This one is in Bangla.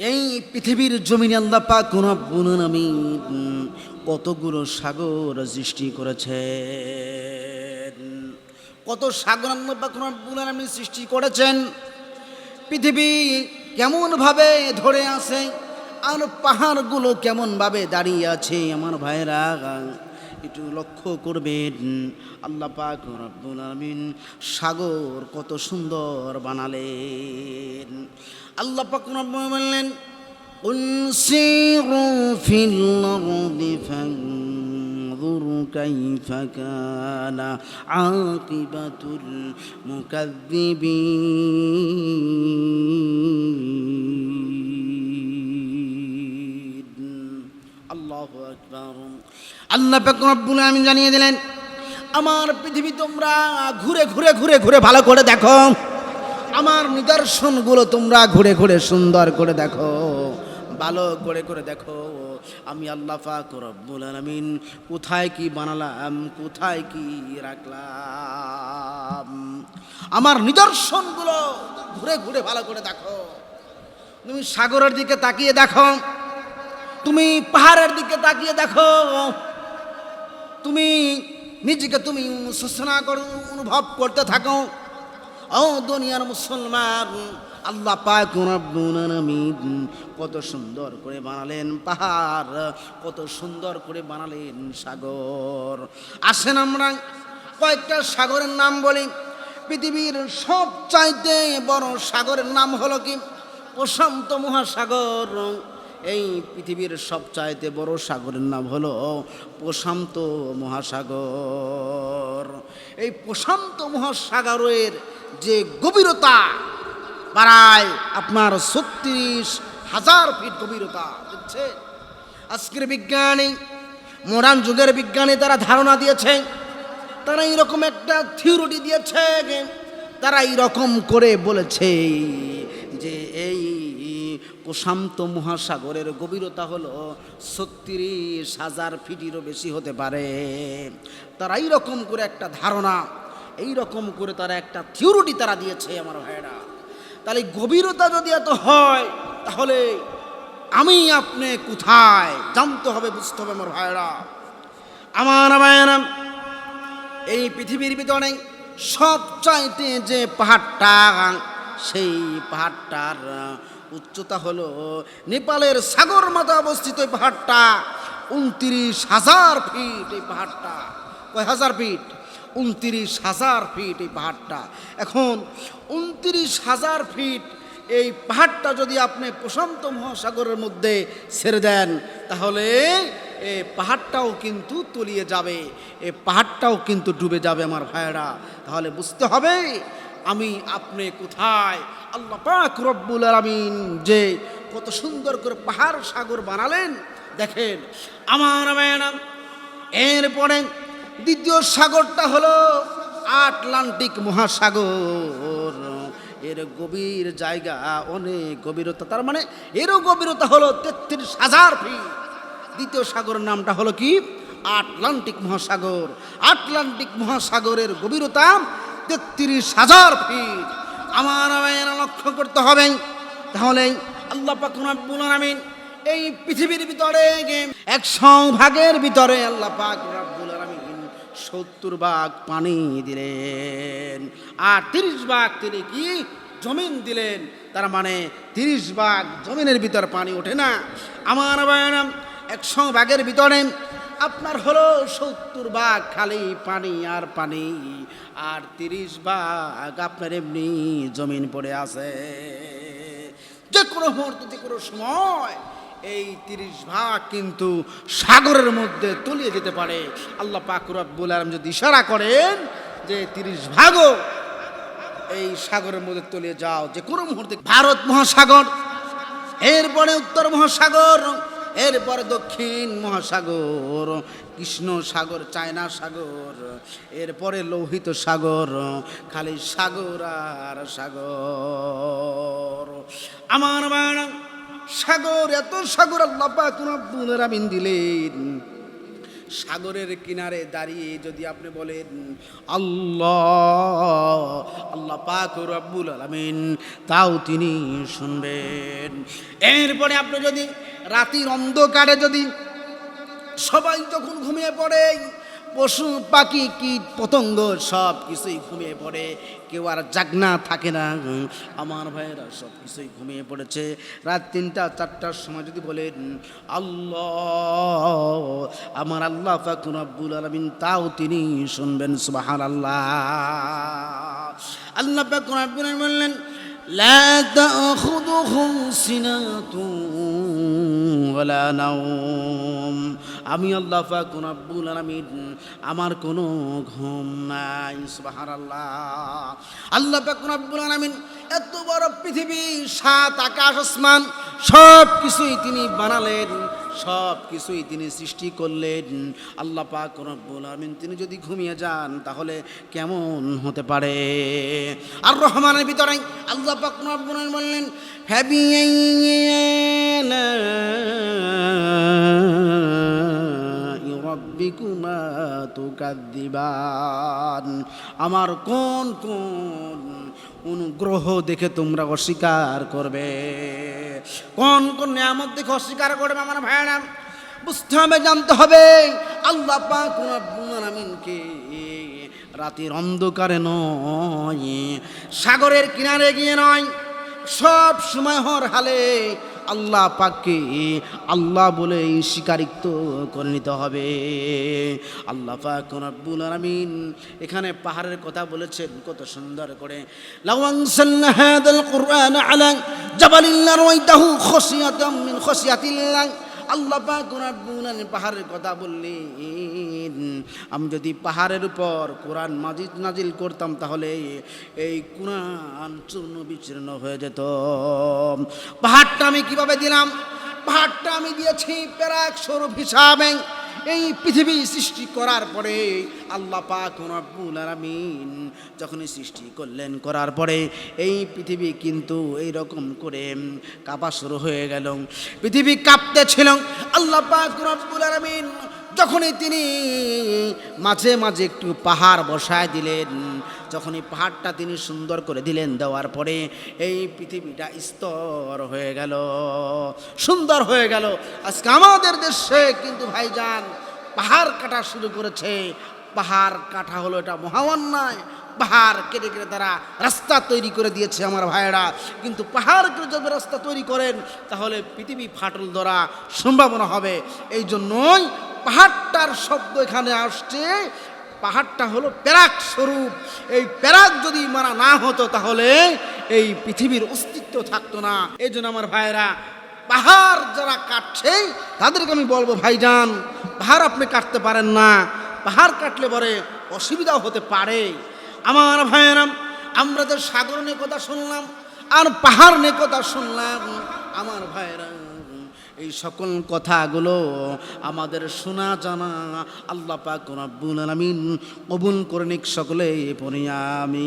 এই পৃথিবীর জমিনে আল্লাহ পাক রব্বুল আলামিন কতগুলো সাগর সৃষ্টি করেছে কত সাগর আল্লাহ পাক রব্বুল আলামিন সৃষ্টি করেছেন। পৃথিবী কেমনভাবে ধরে আছে আর পাহাড়গুলো কেমনভাবে দাঁড়িয়ে আছে আমার ভাইরা একটু লক্ষ্য করবেন আল্লাহ পাক রব্বুল আলামিন সাগর কত সুন্দর বানালেন আল্লাহ পাক রব্বুল বললেন قل سيروا في الأرض فانظروا كيف كان عاقبة المكذبين আল্লাহ রব্বুল আলামিন জানিয়ে দিলেন, আমার পৃথিবী তোমরা ঘুরে ঘুরে ঘুরে ঘুরে ভালো করে দেখো। আমার নিদর্শনগুলো তোমরা ঘুরে ঘুরে সুন্দর করে দেখো, ভালো করে করে দেখো। আমি আল্লাহ রব্বুল আলামিন কোথায় কি বানালাম, কোথায় কি রাখলাম? আমার নিদর্শনগুলো ঘুরে ঘুরে ভালো করে দেখো। তুমি সাগরের দিকে তাকিয়ে দেখো। তুমি পাহাড়ের দিকে তাকিয়ে দেখো। তুমি নিজেকে তুমি সূচনা করো অনুভব করতে থাকো। ও দুনিয়ার মুসলমান, আল্লাহ পাক কত সুন্দর করে বানালেন পাহাড়, কত সুন্দর করে বানালেন সাগর। আসেন আমরা কয়েকটা সাগরের নাম বলি। পৃথিবীর সব চাইতে বড় সাগরের নাম হলো কি? প্রশান্ত মহাসাগর। এই পৃথিবীর সবচাইতে বড় সাগরের নাম হলো প্রশান্ত মহাসাগর। এই প্রশান্ত মহাসাগরের যে গভীরতা বাড়ায় আপনার ছত্রিশ হাজার ফিট গভীরতা, বুঝছে? আজকের বিজ্ঞানী, মডার্ন যুগের বিজ্ঞানী তারা ধারণা দিয়েছে, তারা এইরকম একটা থিওরি দিয়েছে, তারা এইরকম করে বলেছে যে প্রশান্ত মহাসাগরের গভীরতা হলো ছত্রিশ হাজার ফিটিরও বেশি হতে পারে। তারা এইরকম করে একটা ধারণা এই রকম করে তারা একটা থিওরিটি তারা দিয়েছে আমার ভাইয়েরা। তাহলে গভীরতা যদি এত হয়, তাহলে আমি আপনি কোথায়? জানতে হবে, বুঝতে হবে আমার ভাইয়েরা। আমার ভাইয়েরা, এই পৃথিবীর ভিতরে সবচাইতে যে পাহাড়টা, সেই পাহাড়টার উচ্চতা হলো নেপালের সাগর মাথা অবস্থিত এই পাহাড়টা উনত্রিশ হাজার ফিট এই পাহাড়টা। কয় হাজার ফিট? উনত্রিশ হাজার ফিট এই পাহাড়টা। এখন উনত্রিশ হাজার ফিট এই পাহাড়টা যদি আপনি প্রশান্ত মহাসাগরের মধ্যে ছেড়ে দেন, তাহলে এ পাহাড়টাও কিন্তু তলিয়ে যাবে, এ পাহাড়টাও কিন্তু ডুবে যাবে আমার ভাইয়েরা। তাহলে বুঝতে হবে আমি আপনি কোথায়? আল্লাহ পাক রব্বুল আলামিন যে কত সুন্দর করে পাহাড় সাগর বানালেন, দেখেন। আমার ভাইয়েরা এরপরে দ্বিতীয় সাগরটা হলো আটলান্টিক মহাসাগর। এর গভীর জায়গা, অনেক গভীরতা। তার মানে এরও গভীরতা হলো তেত্রিশ হাজার ফিট দ্বিতীয় সাগরের নামটা হলো কি? আটলান্টিক মহাসাগর। আটলান্টিক মহাসাগরের গভীরতা তেত্রিশ হাজার ফিট আমার ভাইয়েরা লক্ষ্য করতে হবে। তাহলে আল্লাহ পাক রব্বুল আলামিন এই পৃথিবীর ভিতরে একশো ভাগের ভিতরে আল্লাহ পাক সত্তর ভাগ পানি দিলেন আর তিরিশ ভাগ তিনি কি জমিন দিলেন? তার মানে তিরিশ ভাগ জমিনের ভিতর পানি ওঠে না। আমার একশো ভাগের ভিতরে আপনার হলো সত্তর ভাগ খালি পানি আর পানি, আর তিরিশ ভাগ আপনার এমনি জমিন পড়ে আছে। যে কোনো মুহূর্তে, যে কোনো সময় এই তিরিশ ভাগ কিন্তু সাগরের মধ্যে তলিয়ে যেতে পারে। আল্লাহ পাকুরাবুল আলম যদি ইশারা করেন যে তিরিশ ভাগও এই সাগরের মধ্যে তলিয়ে যাও, যে কোনো মুহূর্তে ভারত মহাসাগর, এরপরে উত্তর মহাসাগর এরপরে দক্ষিণ মহাসাগর, কৃষ্ণ সাগর, চায়না সাগর, এরপরে লোহিত সাগর, খালি সাগর আর সাগর। আমার বাড়া, সাগর, এত সাগর আল্লাহ পাক রব্বুল আলামিন দিলেন। সাগরের কিনারে দাঁড়িয়ে যদি আপনি বলেন, আল্লাহ আল্লাহ পাক রব্বুল আলামিন, তাও তিনি শুনবেন। এরপরে আপনি যদি রাতির অন্ধকারে যদি সবাই যখন ঘুমিয়ে পড়ে, পশু, পাখি, কীট, পতঙ্গ সব কিছুই ঘুমিয়ে পড়ে, কেউ আর জাগনা থাকে না। আমার ভাইয়েরা সব কিছুই ঘুমিয়ে পড়েছে। রাত তিনটা, চারটার সময় যদি বলেন, আল্লাহ, আমার আল্লাহ ফাকুর আব্বুল আলমিন তাও তিনি শুনবেন সুবাহান আল্লাহ আল্লাহ ফাকুর আব্বুল বললেন لا تأخذهم سنة ولا نوم আমি আল্লাহ ফাকুন আব্বুল আলমিন আমার কোনো ঘুম নাই সুবহানাল্লাহ আল্লাহ ফাকুন আব্বুল আলমিন এত বড় পৃথিবী সাত আকাশ আসমান সব কিছুই তিনি বানালেন সব কিছুই তিনি সৃষ্টি করলেন। আল্লাহ পাক রব্বুল আমিন তিনি যদি ঘুমিয়ে যান তাহলে কেমন হতে পারে? আর রহমানের ভিতরে আল্লাহ পাক রব্বুল আমিন বললেন হ্যাবি আমার কোন কোন অনুগ্রহ দেখে তোমরা অস্বীকার করবে? কোন কোন নিয়ামত দেখে অস্বীকার করবে আমার ভাইয়েরা? বুঝতে হবে, জানতে হবে। আল্লাহ পাক রব্বুল রাতের অন্ধকারে নয়, সাগরের কিনারে গিয়ে নয়, সব সময় হর হালে আল্লাহ পাককে আল্লাহ বলে স্বীকারিত করে নিতে হবে। আল্লাহ পাক রব্বুল আলামিন এখানে পাহাড়ের কথা বলেছেন, কত সুন্দর করে। লাওয়াং সাল্লা হাদাল কুরআন আলা জাবালিন লারাইতাহু খসিয়াতাম মিন খসিয়াতিল্লাহ। আল্লাহ পাক রব্বুল পাহাড়ের কথা বললেন। আমি যদি পাহাড়ের উপর কোরআন মাজিদ নাজিল করতাম তাহলে এই কোরআন চূর্ণ বিচূর্ণ হয়ে যেত। পাহাড়টা আমি কীভাবে দিলাম? পাহাড়টা আমি দিয়েছি প্যারাক স্বরূপ হিসাবে। এই পৃথিবী সৃষ্টি করার পরে আল্লাহ পাক রব্বুল আলামিন যখনই সৃষ্টি করলেন, করার পরে এই পৃথিবী কিন্তু এই রকম করে কাঁপা শুরু হয়ে গেল। পৃথিবী কাঁপতে ছিল আল্লাহ পাক রব্বুল আলামিন যখনই তিনি মাঝে মাঝে একটু পাহাড় বসায় দিলেন যখন এই পাহাড়টা তিনি সুন্দর করে দিলেন, দেওয়ার পরে এই পৃথিবীটা স্তর হয়ে গেল, সুন্দর হয়ে গেল। আজকে আমাদের দেশে কিন্তু ভাইজান পাহাড় কাটা শুরু করেছে। পাহাড় কাটা হলো এটা মহাঅন্যায়। পাহাড় কেটে কেটে তারা রাস্তা তৈরি করে দিয়েছে আমার ভাইয়েরা। কিন্তু পাহাড় কেটে যদি রাস্তা তৈরি করেন, তাহলে পৃথিবী ফাটল ধরা সম্ভাবনা হবে। এই জন্যই পাহাড়টার শব্দ এখানে আসছে। পাহাড়টা হলো প্যারাক স্বরূপ। এই প্যারাক যদি মারা না হতো তাহলে এই পৃথিবীর অস্তিত্ব থাকতো না। এই জন্য আমার ভাইয়েরা, পাহাড় যারা কাটছে, তাদেরকে আমি বলব, ভাইজান, পাহাড় আপনি কাটতে পারেন না। পাহাড় কাটলে পরে অসুবিধাও হতে পারে। আমার ভাইয়েরা, আমরা সাগর নিয়ে কথা শুনলাম আর পাহাড় কথা শুনলাম, আমার ভাইয়েরা এই সকল কথাগুলো আমাদের শোনা, জানা আল্লাহ পাক রব্বুল আলামিন কবুল করে সকলে পড়ি আমি